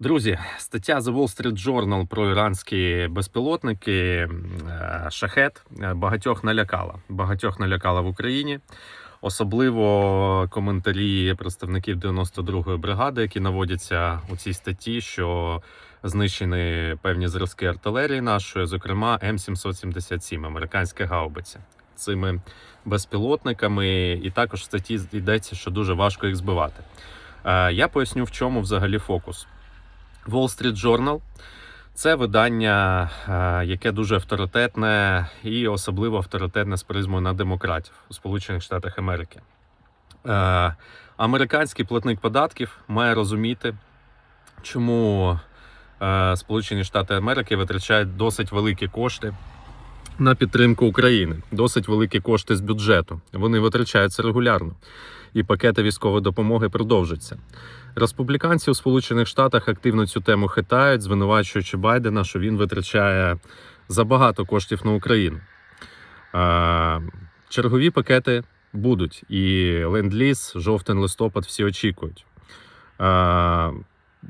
Друзі, стаття The Wall Street Journal про іранські безпілотники е, шахет е, багатьох налякала. Багатьох налякала в Україні. Особливо коментарі представників 92-ї бригади, які наводяться у цій статті, що знищені певні зразки артилерії нашої, зокрема М777, американська гаубиця. Цими безпілотниками, і також в статті йдеться, що дуже важко їх збивати. Е, Я поясню, в чому взагалі фокус. Wall Street Journal це видання, е, яке дуже авторитетне і особливо авторитетне з призмою на демократів у Сполучених Штатах Америки. Е, Американський платник податків має розуміти, чому е, Сполучені Штати Америки витрачають досить великі кошти на підтримку України, досить великі кошти з бюджету. Вони витрачаються регулярно, і пакети військової допомоги продовжаться. Республіканці у Сполучених Штатах активно цю тему хитають, звинувачуючи Байдена, що він витрачає забагато коштів на Україну. Чергові пакети будуть, і ленд-ліз, жовтень, листопад всі очікують.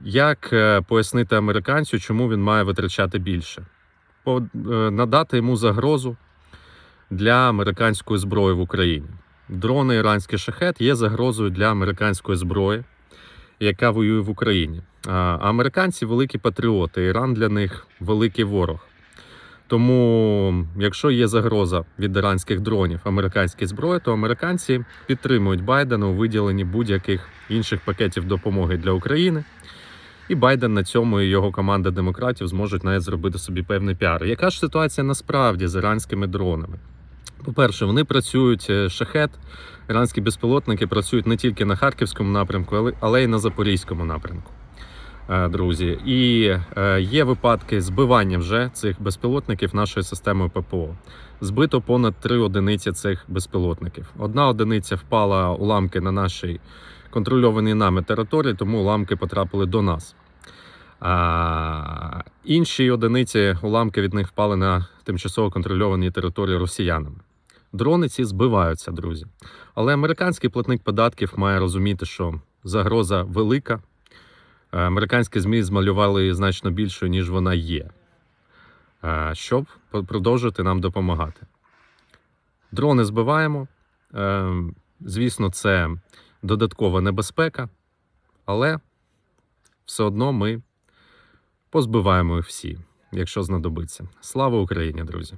Як е, пояснити американцю, чому він має витрачати більше? Е, Надати йому загрозу для американської зброї в Україні. Дрони іранський шахет є загрозою для американської зброї, яка воює в Україні. А американці великі патріоти, Іран для них великий ворог. Тому, якщо є загроза від іранських дронів американській зброї, то американці підтримують Байдена у виділенні будь-яких інших пакетів допомоги для України. І Байден на цьому і його команда демократів зможуть навіть зробити собі певний піар. Яка ж ситуація насправді з іранськими дронами? По-перше, вони працюють е, шахет, іранські безпілотники працюють не тільки на харківському напрямку, але- й на запорізькому напрямку. е, Друзі, і е, є випадки збивання вже цих безпілотників нашою системою ППО. Збито понад три одиниці цих безпілотників. Одна одиниця впала уламки на нашій контрольованій нами території, тому уламки потрапили до нас. А, інші одиниці уламки від них впали на тимчасово контрольованій території росіянами. Дрони ці збиваються, друзі. Але американський платник податків має розуміти, що загроза велика. Е, Американські ЗМІ змалювали її значно більшою, ніж вона є, е, щоб продовжити нам допомагати. Дрони збиваємо. Е, Звісно, це додаткова небезпека, але все одно ми позбиваємо їх всі, якщо знадобиться. Слава Україні, друзі!